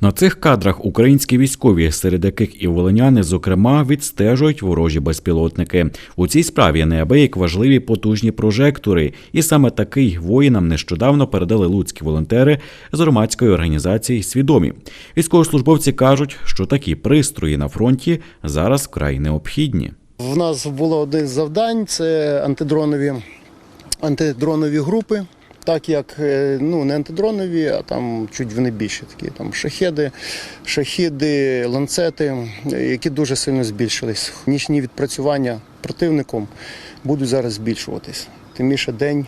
На цих кадрах українські військові, серед яких і волиняни, зокрема, відстежують ворожі безпілотники. У цій справі неабияк важливі потужні прожектори, і саме такий воїнам нещодавно передали луцькі волонтери з громадської організації Свідомі. Військовослужбовці кажуть, що такі пристрої на фронті зараз вкрай необхідні. В нас було одне з завдань це антидронові, антидронові групи. Так як е, ну не антидронові, а там чуть вони більші такі там шахеди, шахіди, ланцети, які дуже сильно збільшились. Нічні відпрацювання противником будуть зараз збільшуватись. Тим більше день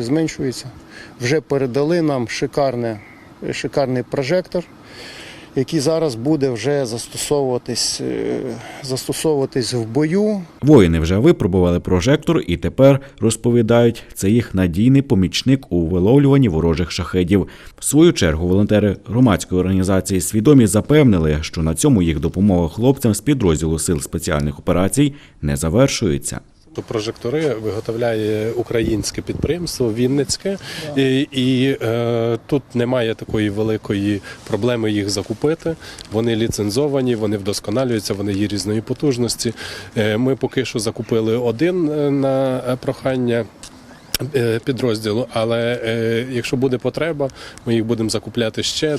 зменшується. Вже передали нам шикарне, шикарний прожектор, який зараз буде вже застосовуватись, е, застосовуватись в бою. Воїни вже випробували прожектор і тепер розповідають, це їх надійний помічник у виловлюванні ворожих шахедів. В свою чергу волонтери громадської організації свідомі запевнили, що на цьому їх допомога хлопцям з підрозділу сил спеціальних операцій не завершується. То прожектори виготовляє українське підприємство Вінницьке, і, і е, тут немає такої великої проблеми їх закупити. Вони ліцензовані, вони вдосконалюються, вони є різної потужності. Е, ми поки що закупили один е, на е, прохання. е, Підрозділу, але е, якщо буде потреба, ми їх будемо закупляти ще.